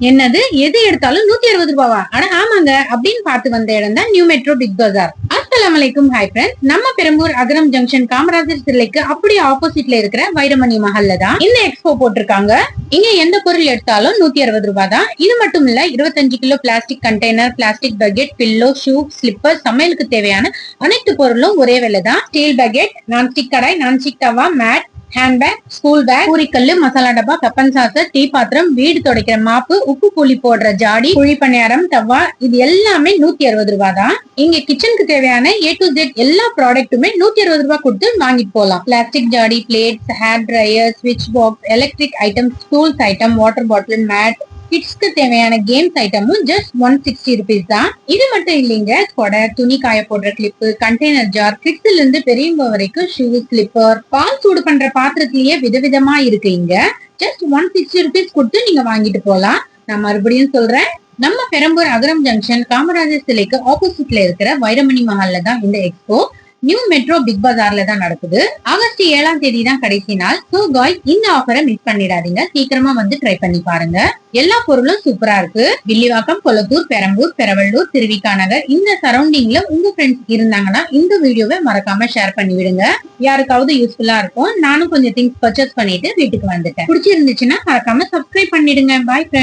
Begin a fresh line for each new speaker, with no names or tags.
என்னது? எது எடுத்தாலும் நூத்தி அறுபது ரூபாவா? ஆனா ஆமாங்க. அப்படின்னு பார்த்து வந்த இடம் தான் நியூ மெட்ரோ பிக் பஜார். அஸ்லாம் ஹாய் ஃப்ரெண்ட்ஸ் நம்ம பெரம்பூர் அகரம் ஜங்ஷன் காமராஜர் சிலைக்கு அப்படியே ஆப்போசிட்ல இருக்கிற வைரமணி மஹல்ல தான் இந்த எக்ஸ்போ போட்டிருக்காங்க? இங்க எந்த பொருள் எடுத்தாலும் நூத்தி அறுபது ரூபாய் தான் இது மட்டும் இல்ல இருபத்தஞ்சு kilo plastic container plastic bucket pillow shoe slipper சமையலுக்கு தேவையான அனைத்து பொருளும் ஒரே விலை தான் ஸ்டீல் பக்கெட் நான்ஸ்டிக் கடாய் நான்ஸ்டிக் தவா மேட் ஹேண்ட்பேக் ஸ்கூல் பேக் பூரிக்கல்லு மசாலா டப்பா கப்பன் சாசர் டீ பாத்திரம் வீடு துடைக்கிற மாப்பு உப்பு புளி போடுற ஜாடி குழி பணியாரம் தவா இது எல்லாமே நூத்தி அறுபது ரூபாய் தான் இங்க கிச்சனுக்கு தேவையான ஏ டு ஜெட் எல்லா ப்ராடக்ட்டுமே நூத்தி அறுபது ரூபாய் கொடுத்து வாங்கிட்டு போகலாம் பிளாஸ்டிக் ஜாடி பிளேட்ஸ் ஹேர் ட்ரையர் ஸ்விட்ச் box electric item tools item water bottle mat கிட்ஸ்க்கு தேவையான கேம்ஸ் ஐட்டமும் ஜஸ்ட் ஒன் சிக்ஸ்டி ருபீஸ் தான். இது மட்டும் இல்லைங்க கொடை துணி காய போடுற கிளிப்பு கண்டெய்னர் ஜார் கிட்ஸ்ல இருந்து பெரியவங்க வரைக்கும் ஷூ ஸ்லிப்பர் பால் சூடு பண்ற பாத்திரத்திலேயே விதவிதமா இருக்கு இங்க. ஜஸ்ட் ஒன் சிக்ஸ்டி ருபீஸ் கொடுத்து நீங்க வாங்கிட்டு போலாம். நான் மறுபடியும் சொல்றேன் நம்ம பெரம்பூர் அகரம் ஜங்ஷன் காமராஜர் சிலைக்கு ஆப்போசிட்ல இருக்கிற வைரமணி மஹால்ல தான் இந்த எக்ஸ்போ நியூ மெட்ரோ பிக் பஜார்ல தான் நடக்குது. ஆகஸ்ட் ஏழாம் தேதி தான் கடைசி நாள். சோ காய் இந்த ஆஃபரை மிஸ் பண்ணிடாதீங்க. சீக்கிரமா வந்து ட்ரை பண்ணி பாருங்க. எல்லா பொருளும் சூப்பரா இருக்கு. வில்லிவாக்கம் கொளத்தூர் பெரம்பூர் பெரவள்ளூர் திருவிக்கா நகர். இந்த சரௌண்டிங்ல உங்க ஃப்ரெண்ட்ஸ் இருந்தாங்கன்னா இந்த வீடியோவை மறக்காம ஷேர் பண்ணி விடுங்க யாருக்காவது யூஸ்ஃபுல்லா இருக்கும். நானும் கொஞ்சம் திங்ஸ் பர்ச்சேஸ் பண்ணிட்டு வீட்டுக்கு வந்துட்டேன். பிடிச்சிருந்துச்சுன்னா மறக்காம சப்ஸ்கிரைப் பண்ணிடுங்க. பாய்